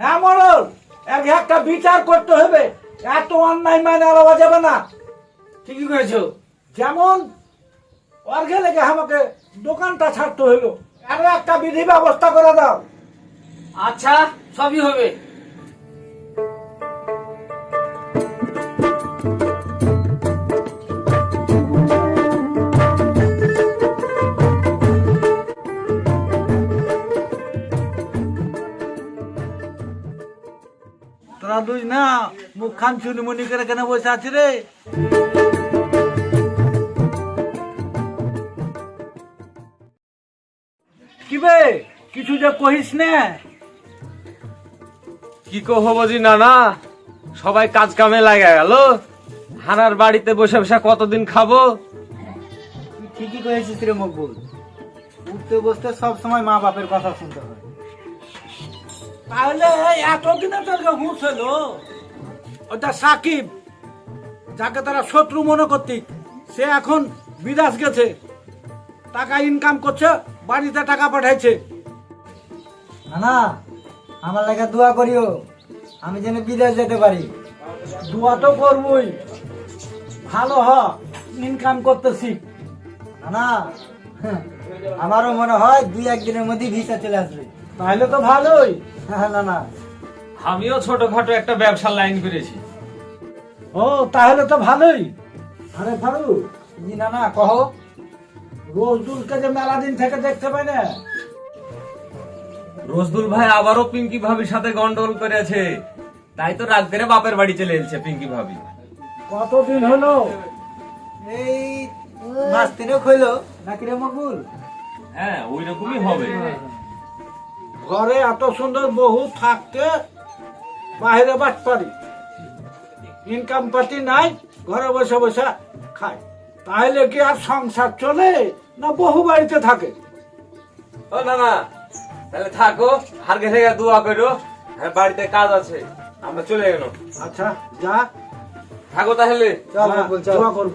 হ্যাঁ মরল এক একটা বিচার করতে হবে। এত অন্যায় মানে আলাদা যাবে না। ঠিকই করেছ। যেমন অর্ঘে লেগে আমাকে দোকানটা ছাড়তে হলো আরও একটা বিধি ব্যবস্থা করে দাও। আচ্ছা সবই হবে। না মুখ খান চুনিমুনি করে কেন বসে আছি রে? কি বে কিছু যে কহিস না। কি কহ বুঝি না না সবাই কাজ কামে লাগা গেল। হানার বাড়িতে বসে বসে কতদিন খাব? ঠিকই করেছিস রে মকবুল। উঠতে বসতে সব সময় মা বাপের কথা শুনতে হয়। তাহলে এতদিনে হুঁশ হলো। ওটা সাকিব যাকে তারা শত্রু মনে করতি সে এখন বিদেশ গেছে। টাকা ইনকাম করছে বাড়িতে টাকা পাঠাইছে। না আমার লাগে দোয়া করিও আমি যেন বিদেশ যেতে পারি। দোয়া তো করবই। ভালো হ ইনকাম করতেছি। না আমারও মনে হয় দুই একদিনের মধ্যে ভিসা চলে আসবে। তাহলে তো ভালোই। হ্যাঁ না না। আমিও ছোটখাটো একটা ব্যবসার লাইন করেছি। ও তাহলে তো ভালোই। আরে ফারুক জি না না কহ। রোজদুলকে যে মেলা দিন থেকে দেখতে পাই না। রোজদুল ভাই আবারও পিঙ্কি ভাবির সাথে গন্ডগোল করেছে। তাই তো রাগ করে বাপের বাড়ি চলে এসেছে পিঙ্কি ভাবি। কতদিন হলো? এই মাস তিনেক হইল। নাকি রে মকবুল? হ্যাঁ ওই রকমই হবে ঘরে এত সুন্দর বহু থাকতে বাইরে বাট পারি। ইনকাম পাতি নাই ঘরে বসে বসে খায়। তাহলে কি আর সংসার চলে না বহু বাড়িতে থাকে? ও না না তাহলে থাকো আর গেছে দোয়া করো আর বাড়িতে কাজ আছে আমরা চলে গেল আচ্ছা যা। থাকো তাহলে। চল। দোয়া করব।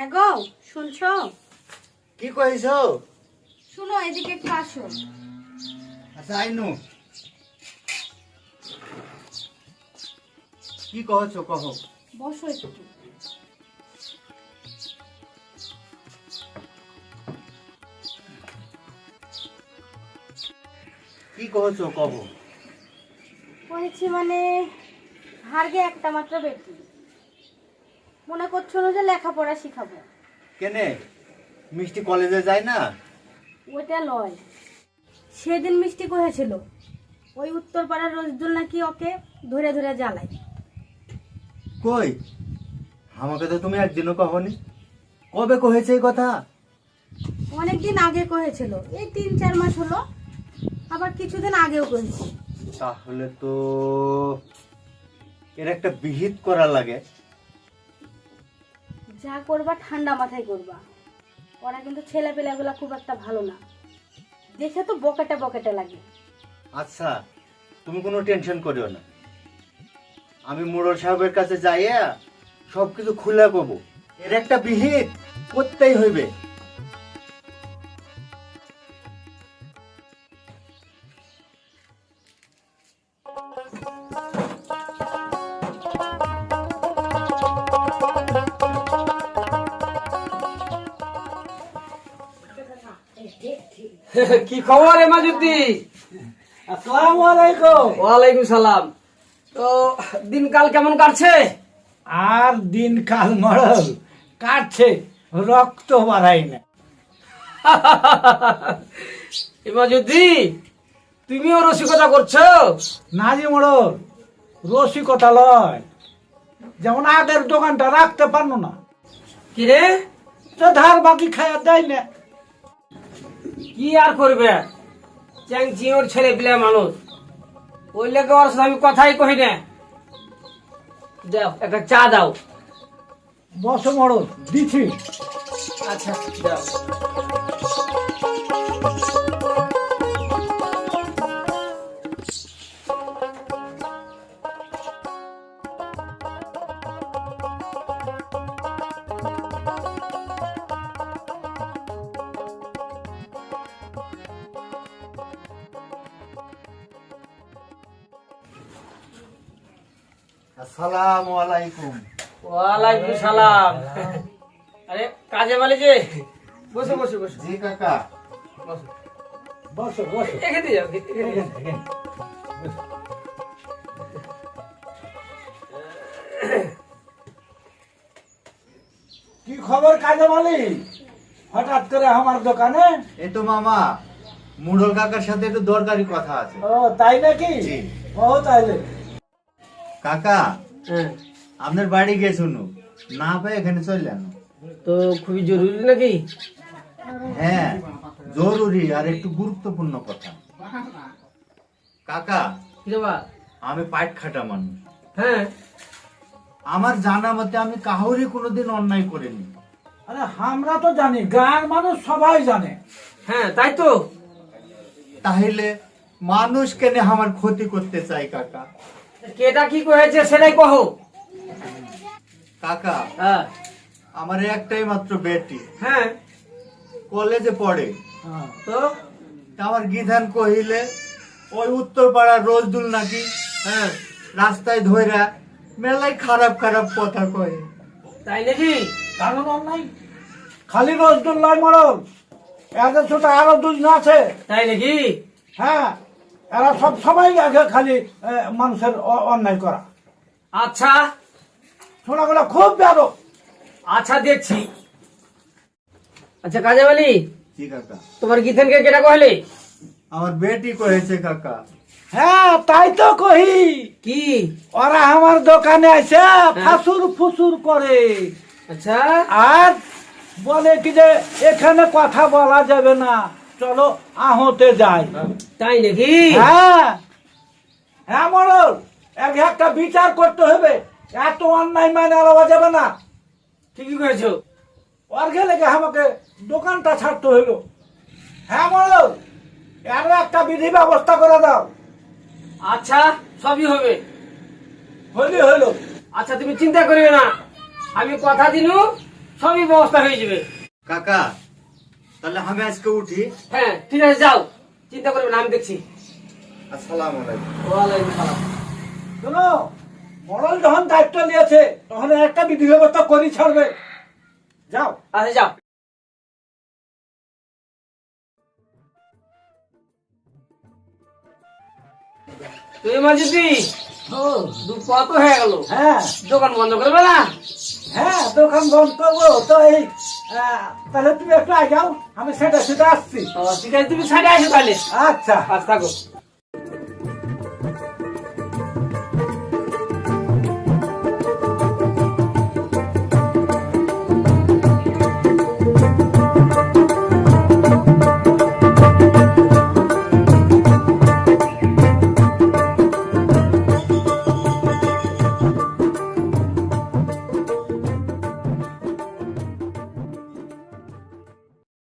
হ্যাঁ গো শুনছো? কি কইছ? শুনো এদিকে একটু আসো। আচ্ছা আইনু। কি কহছ কহ। বসো একটু। কি কহছ কহ করেছি মানে হারগে একটা মাত্র বেটি। মনে করছ না যে লেখাপড়া শিখাবো? কেনে? মিষ্টি কলেজে যায় না? ওইটা লয়। সেদিন মিষ্টি কহেছিল ওই উত্তরপাড়ার রোজদুল নাকি ওকে ধরে ধরে জ্বালায়? কই? আমাকে তো তুমি একদিনও কহনি। কবে কহেছে এই কথা? অনেকদিন আগে কহেছিল এই তিন চার মাস হলো আবার কিছুদিন আগেও কহেছে। তাহলে তো এর একটা বিহিত করা লাগে। যা করবা, ঠান্ডা মাথায় করবা। ওরা কিন্তু ছেলে পেলেগুলা খুব একটা ভালো না। দেখে তো বকেটা বকেটা লাগে। আচ্ছা তুমি কোনো টেনশন করিও না। আমি মোড়ল সাহেবের কাছে যাইয়া সব কিছু খুলে পাবো এর একটা বিহিত করতেই হইবে। কি খবর এমাজুদ্দি আসসালামু আলাইকুম। ওয়ালাইকুম সালাম। তো দিনকাল কেমন কাটছে? আর দিন কাল মরল কাটছে রক্ত বাড়াই না। যদি তুমিও রসিকতা করছ? না নাজি মোড়ল রসিকতা লয়। যেমন আগের দোকানটা রাখতে পারল না। কি রে? তো ধার বাকি খাইয়া দেয় না। কি আর করবে? চ্যাংচিওর ছেলে পিলে মানুষ। ওই লেগে ওর সাথে আমি কথাই কহি না। দাও একটা চা দাও। বসো মরো দিছি আচ্ছা দাও। আসসালামু আলাইকুম। ওয়ালাইকুম সালাম। আরে কাজে মালি যে? বসো বসো বসো। জি কাকা। বসো। বসো বসো। এখানে যাও এখানে কি খবর কাজে মালিক? হঠাৎ করে আমার দোকানে? এই তো মামা মুড়ল কাকার সাথে একটু দরকারি কথা আছে। ও তাই নাকি? জি। ও তাইলে। কাকা হ্যাঁ। আপনার বাড়ি গেছুন না পাই এখানে চললেন তো খুবই জরুরি নাকি? হ্যাঁ জরুরি আর একটু গুরুত্বপূর্ণ কথা। কাকা আমি পাইট খাটা মানুষ। হ্যাঁ। আমার জানা মতে আমি কাহরি কোনোদিন অন্যায় করিনি। আরে আমরা তো জানি গাঁয়ের মানুষ সবাই জানে। হ্যাঁ তাই তো। তাহলে মানুষ কেন আমার ক্ষতি করতে চাই কাকা। কেটা কি কয়েছে সেটাই কহো। কাকা হ্যাঁ। আমার একটাই মাত্র বেটি। হ্যাঁ। কলেজে পড়ে। হ্যাঁ। তো? আমার গিধান কহিলে ওই উত্তর পাড়ার রোজদুল নাকি হ্যাঁ রাস্তায় ধইরা মেলায় খারাপ খারাপ কথা কয়। তাই নাকি? কারণ নাই। খালি রসদুল্লাহ মরল এদের ছোট আরও দুজন আছে। তাই নাকি? হ্যাঁ। এরা সব সবাই আগে খালি মানুষের অন্যায় করা। আচ্ছা। শোনাগুলো খুব ব্যারো আচ্ছা দেখছি। আচ্ছা কাজে বলি কাকা। তোমার গীতেনকে কেটা কহলে? আমার বেটি কয়েছে কাকা। হ্যাঁ তাই তো কহি। কি? ওরা আমার দোকানে আছে ফাসুর ফুসুর করে। আচ্ছা। আর বলে কি যে এখানে কথা বলা যাবে না। চলো আহতে যাই। তাই নাকি? হ্যাঁ। হ্যাঁ মরল। এক একটা বিচার করতে হবে। এত অন্যায় মানে আলাদা যাবে না। ঠিকই করেছ। ওর গেলে কি আমাকে দোকানটা ছাড়তে হইল। হ্যাঁ মরল। এর একটা বিধি ব্যবস্থা করে দাও। আচ্ছা সবই হবে। হইলি হইল। আচ্ছা তুমি চিন্তা করিও না। আমি কথা দিনু সবই ব্যবস্থা হয়ে যাবে। কাকা তাহলে আমি আজকে উঠি। হ্যাঁ ঠিক আছে যাও। চিন্তা করবে না আমি দেখছি। আসসালামু আলাইকুম। ওয়ালাইকুম সালাম। শোনো মরল যখন দায়িত্ব নিয়েছে তখন একটা বিধি ব্যবস্থা করি ছাড়বে। যাও। আচ্ছা যাও। তুই দুপা তো হয়ে গেল। হ্যাঁ। দোকান বন্ধ করবে না? হ্যাঁ দোকান বন্ধ করব তো এই তাহলে তুমি একটু আগে যাও। আমি সেটা সেটা আসছি। ঠিক আছে তুমি সেটা আসো তাহলে। আচ্ছা। আচ্ছা থাকো।